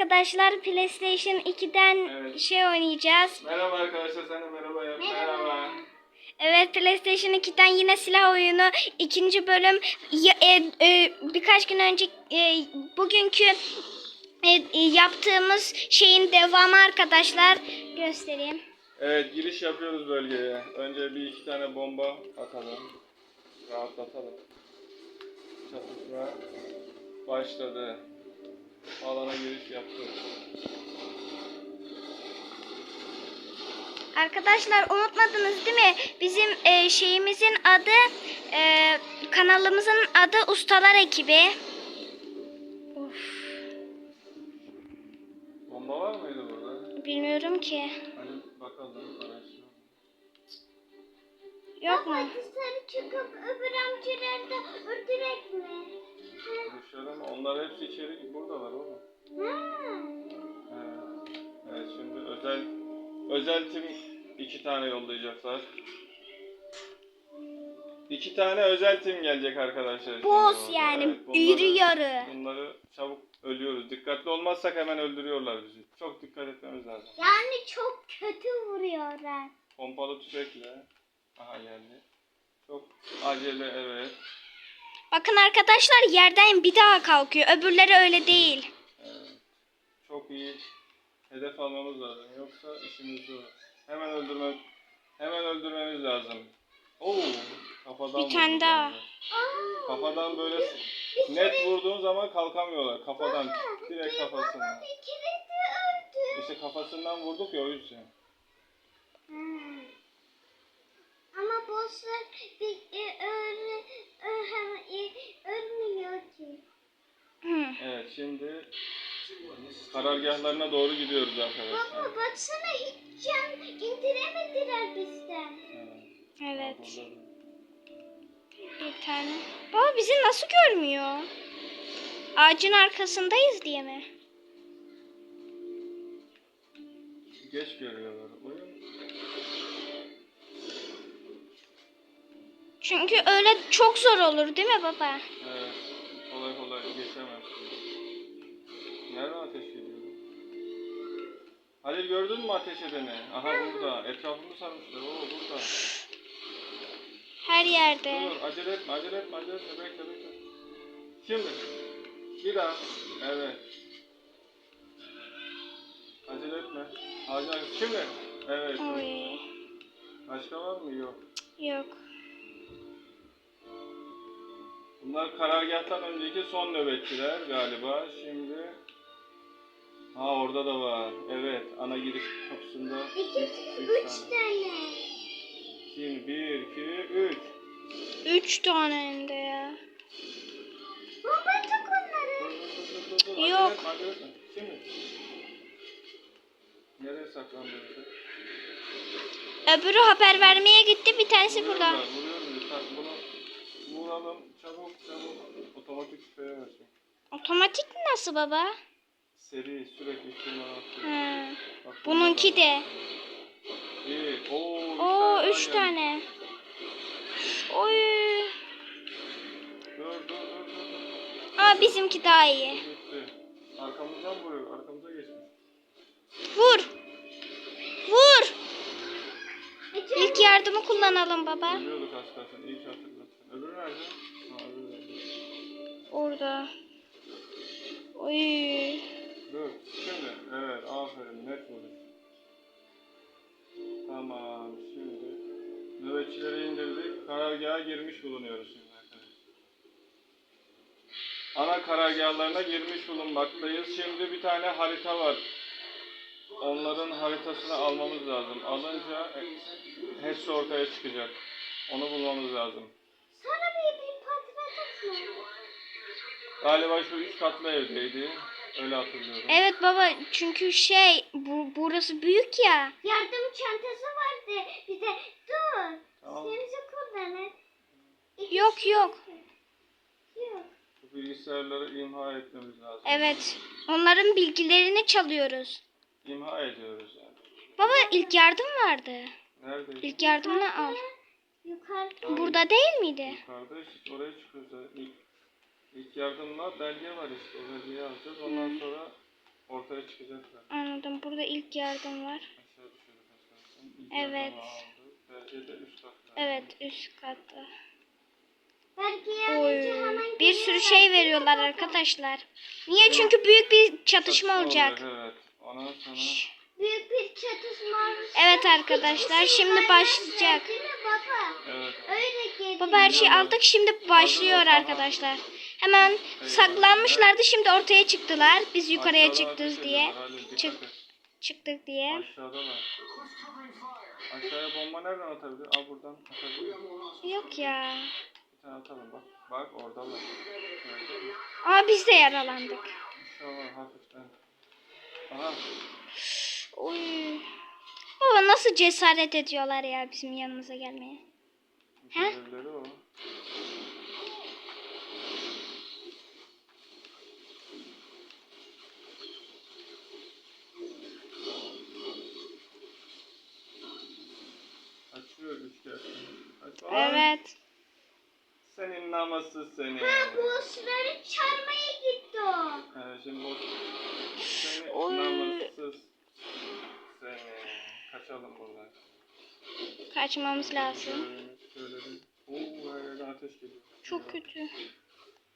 Arkadaşlar PlayStation 2'den Evet. şey oynayacağız. Merhaba arkadaşlar sen de merhaba yap. Merhaba. Evet PlayStation 2'den yine silah oyunu ikinci bölüm Ya- e, e, birkaç gün önce e, bugünkü e, e, yaptığımız şeyin devamı arkadaşlar göstereyim. Evet giriş yapıyoruz bölgeye. Önce bir iki tane bomba atalım. Rahatlatalım. Çatışma başladı. Alana giriş yaptık. Arkadaşlar unutmadınız değil mi? Bizim e, şeyimizin adı e, kanalımızın adı Ustalar Ekibi. Of, Bomba var mıydı burada? bilmiyorum ki. Hadi bakalım araştıralım. Yok mu? Dışarı çıkıp öbür amcaları da öldürek mi? Dışarı mı? Onlar hepsi içeri buradalar oğlum. Ha. Evet. evet şimdi özel özel tim iki tane yollayacaklar. İki tane özel tim gelecek arkadaşlar. şimdi Boss orada. yani Evet, bunları- iri yarı. Bunları çabuk ölüyoruz. Dikkatli olmazsak hemen öldürüyorlar bizi. Çok dikkat etmemiz lazım. Yani çok kötü vuruyorlar. Pompalı tüfekle. Aha geldi. Çok acele evet. Bakın arkadaşlar yerden bir daha kalkıyor. Öbürleri öyle değil. evet. Çok iyi hedef almamız lazım. Yoksa işimiz zor. Hemen öldürme hemen öldürmemiz lazım. Oo, kafadan Bir tane daha. Kafadan böyle net vurduğun zaman kalkamıyorlar. Kafadan direkt kafasından. İşte kafasından vurduk ya o yüzden. Ha. Ama bosslar bir e, öyle ö- e, ölmüyor ki. Evet şimdi karargahlarına doğru gidiyoruz arkadaşlar. Baba baksana hiç can indiremediler bizden. Evet. Bir tane. Baba bizi nasıl görmüyor? Ağacın arkasındayız diye mi? Geç görüyorlar. Oyun Çünkü öyle çok zor olur değil mi baba? evet, kolay kolay geçemez. Nereden ateş ediyor? Halil gördün mü ateş edeni? Aha burada. Etrafını sarmışlar. Oo burada. Her yerde. Dur acele etme acele etme acele etme. Bekle bekle. Şimdi. Bir daha. Evet. Acele etme. Ağacın arkası. Şimdi. Evet. Oy. Başka var mı? Yok. Yok. Bunlar karargahtan önceki son nöbetçiler galiba. Şimdi Ha orada da var. Evet, ana giriş kapısında İki, üç, üç tane. tane. Şimdi bir, iki, üç. Üç tane hem de ya. Baba tut onları. Dur, dur, dur, dur, dur, dur. Yok. Acele etme, acele etme. Şimdi. Nereye saklandı? Öbürü haber vermeye gitti. Bir tanesi burada. Vuruyorlar, vuruyoruz. Dikkat, Bunu vuralım. Çabuk, çabuk. Otomatik tüfeğe versin. Otomatik mi nasıl baba? Seri, sürekli atıyor. Ha. Bak, Bununki de. Bir, oo, üç Oo tane üç daha tane. Oy. Dur, dur, dur, dur, dur. Aa bizimki daha iyi. Gitti. Arkamızdan vuruyor. Arkamıza geçmiş. Vur. Vur. İlk yardımı kullanalım baba. Ölüyorduk az kalsın. İyi ki hatırlattın. Öbürü nerede? Orada. Oy. Dur. Şimdi. Evet. Aferin. Net vuruş. Tamam. Şimdi. Nöbetçileri indirdik. Karargaha girmiş bulunuyoruz şimdi arkadaşlar. Ana karargahlarına girmiş bulunmaktayız. Şimdi bir tane harita var. Onların haritasını almamız lazım. Alınca hepsi ortaya çıkacak. Onu bulmamız lazım. Sonra bir, bir mı? Galiba şu üç katlı evdeydi. Öyle hatırlıyorum. Evet baba çünkü şey bu burası büyük ya. Yardım çantası vardı bize. Dur. Tamam. Senizi kullanın. İki Yok yok. Yok. Bu bilgisayarları imha etmemiz lazım. Evet. Onların bilgilerini çalıyoruz. İmha ediyoruz yani. Baba ilk yardım vardı. Neredeyiz? İlk yardımını al. Yukarıda. Burada değil miydi? Yukarıda işte oraya çıkıyoruz. İlk, ilk yardımla belge var işte. O belgeyi alacağız. Ondan sonra ortaya çıkacaklar. Anladım. Burada ilk yardım var. Aşağı aşağısın. İlk Evet. yardımı. Belki de üst katta. Evet üst katta. Belki Oy. yarınca hemen Bir sürü şey veriyorlar arkadaşlar. Niye? Çünkü büyük bir çatışma olacak. Evet. Ondan sonra Büyük bir çatışma Evet arkadaşlar, şimdi başlayacak. Değil mi baba? evet. Öyle geliyor. Baba her şeyi aldık şimdi başlıyor arkadaşlar. Hemen saklanmışlardı şimdi ortaya çıktılar. Biz yukarıya çıktınız ateş diye. Çık-. Çıktık diye. Aşağıdalar. Aşağıya bomba nereden atabilir? Al buradan atabilir. Yok ya. Bir tane atalım bak. Bak oradalar. Gördün mü? Aa biz de yaralandık. İnşallah hafiften. Aha. Oy. Baba nasıl cesaret ediyorlar ya bizim yanımıza gelmeye. He? Görevleri o. Evet. Senin namussuz seni. Ha bossları çarmaya gitti o. Evet, şimdi boş. Seni Oy. namussuz seni. Kaçalım buradan. Kaçmamız lazım. Görevimiz söyledim. Oo, her yerden ateş geliyor. Çok kötü.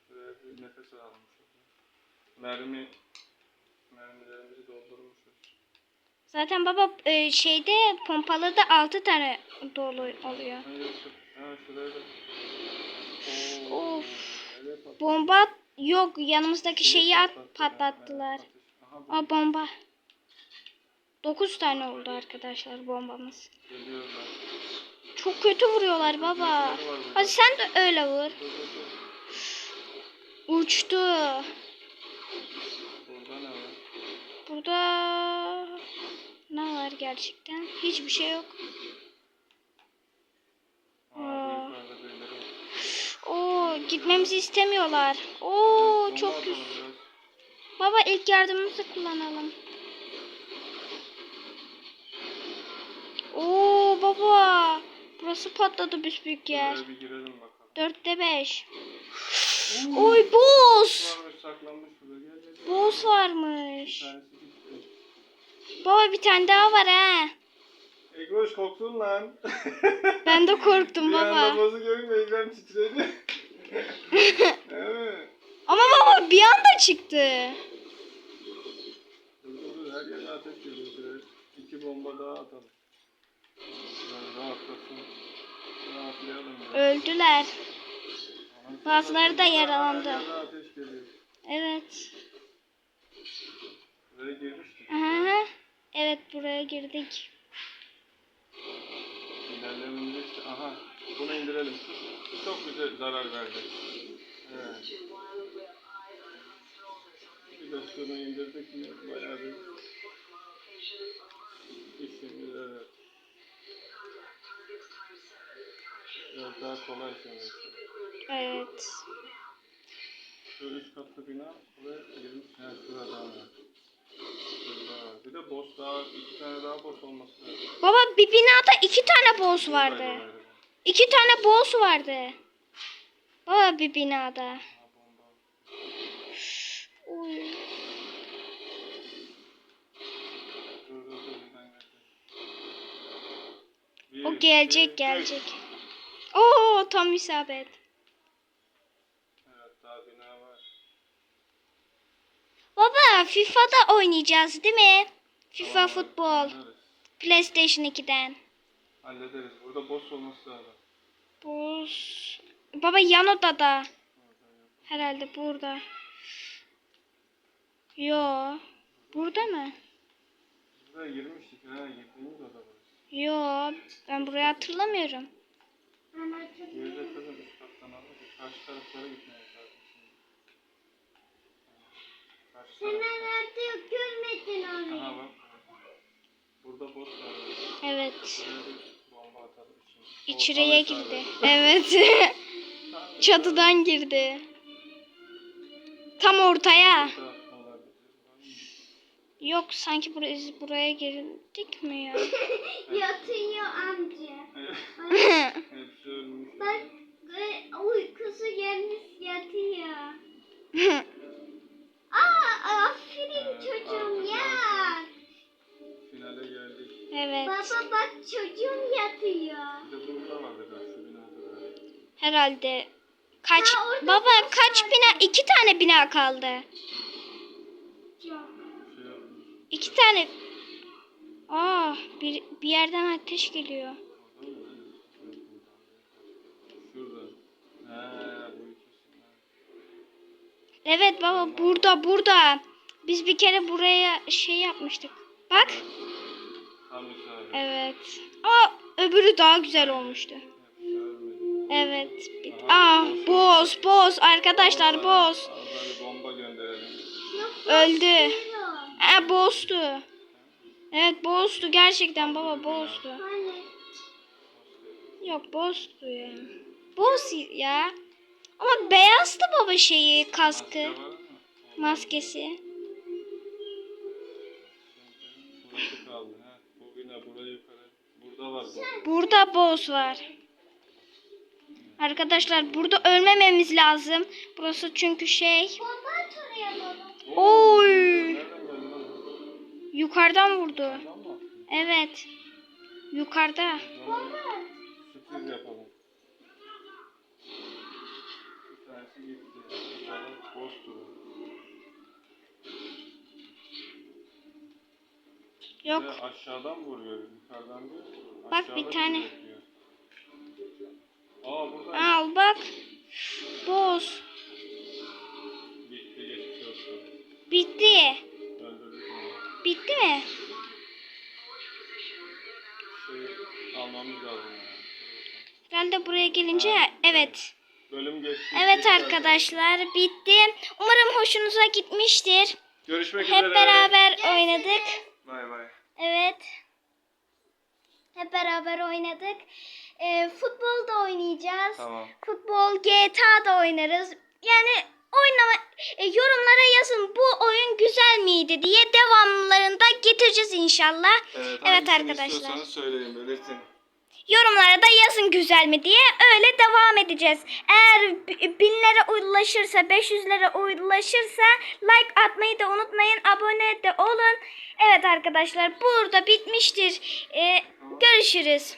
Şuraya bir nefes alalım. Mermi mermilerimizi doldurmuşuz. Zaten baba e, şeyde pompalı da 6 tane dolu oluyor. Ha, Of. Bomba yok yanımızdaki şeyi at, Patlattı. patlattılar. Aa bomba. 9 tane oldu arkadaşlar bombamız. Çok kötü vuruyorlar baba. Hadi sen de öyle vur. Uçtu. Burada ne var? Burada ne var gerçekten? Hiçbir şey yok. Aa, Aa. yukarıda birileri var. Oo gitmemizi istemiyorlar. Oo çok güzel. Baba ilk yardımımızı kullanalım. Oo baba. Burası patladı büsbük yer. Şuraya bir girelim bakalım. Dörtte beş. Oy boss. Boss varmış. Baba bir tane daha var ha. Egoş korktun lan. Ben de korktum bir anda baba. bozu görünce ekrem titredi. Ama baba bir anda çıktı. Dur dur dur her yerine ateş. Şöyle iki bomba daha atalım. Biraz rahatlasın. Rahatlayalım ya. Öldüler. Bazıları da her yaralandı. ateş geliyor. Evet. Buraya girmiştik. Aha. Evet buraya girdik. İlerlememiz işte. Aha. Bunu indirelim. Çok bize zarar verdi. Evet. Bir de şunu indirdik mi bayağı bir işimiz evet. Biraz daha kolay şimdi. Evet. Şu üç katlı bina ve girmiş. Ha şurada. Şurada var. Bir de boss daha, iki tane daha boss olması lazım. Baba bir binada iki tane boss vardı. Şuradaydı. İki tane boss vardı. Baba bir binada. Gelecek. O gelecek gelecek. Oo tam isabet. Evet daha bina var. Baba FIFA'da oynayacağız değil mi? FIFA futbol. PlayStation 2'den. Hallederiz. Burada boss olması lazım. Boss. Baba yan odada. Herhalde burada. Yo. Burada mı? Buraya girmiştik ha. Girdiğimiz oda burası. Yo. Ben burayı hatırlamıyorum. Geride kızım üst kattan alırız. Karşı taraflara gitmemiz lazım şimdi. Karşı Sen tarafta. nerede yok görmedin onu. Aha bak. Burada boss var. Evet. Buraya bir. İçeriye girdi. Evet. Çatıdan girdi. Tam ortaya. Yok sanki buraya, buraya girdik mi ya? Yatıyor Herhalde. Kaç Ha, baba kaç bina? iki tane bina kaldı. İki tane. Aa bir bir yerden ateş geliyor. Evet baba burada burada. Biz bir kere buraya şey yapmıştık. Bak. Evet. Ama öbürü daha güzel olmuştu. Evet. Bir- Aa boz boz arkadaşlar boz. Öldü. Ha bozdu. Evet bozdu gerçekten baba bozdu. Yok bozdu ya. Boz ya. Ama beyazdı baba şeyi kaskı. Maskesi. Burada boz var. Arkadaşlar burada ölmememiz lazım. Burası çünkü şey. Oy. Yukarıdan vurdu. Evet. Yukarıda. Yok. Aşağıdan vuruyor. Yukarıdan değil. Bak, bir tane. Al bak. Boz. Bitti. Bitti mi? Yani. Herhalde buraya gelince evet. Bölüm geçti. Evet arkadaşlar bitti. Umarım hoşunuza gitmiştir. Görüşmek Hep üzere. beraber oynadık. Bay bay. Evet. Hep beraber oynadık. Ee, futbol da oynayacağız. Tamam. Futbol, GTA da oynarız. Yani oynama e, yorumlara yazın bu oyun güzel miydi diye devamlarında getireceğiz inşallah. Evet, Evet arkadaşlar. söyleyin belirtin. Yorumlara da yazın güzel mi diye öyle devam edeceğiz. Eğer bi- binlere ulaşırsa, 500'lere ulaşırsa like atmayı da unutmayın. Abone de olun. Evet arkadaşlar burada bitmiştir. Ee, görüşürüz.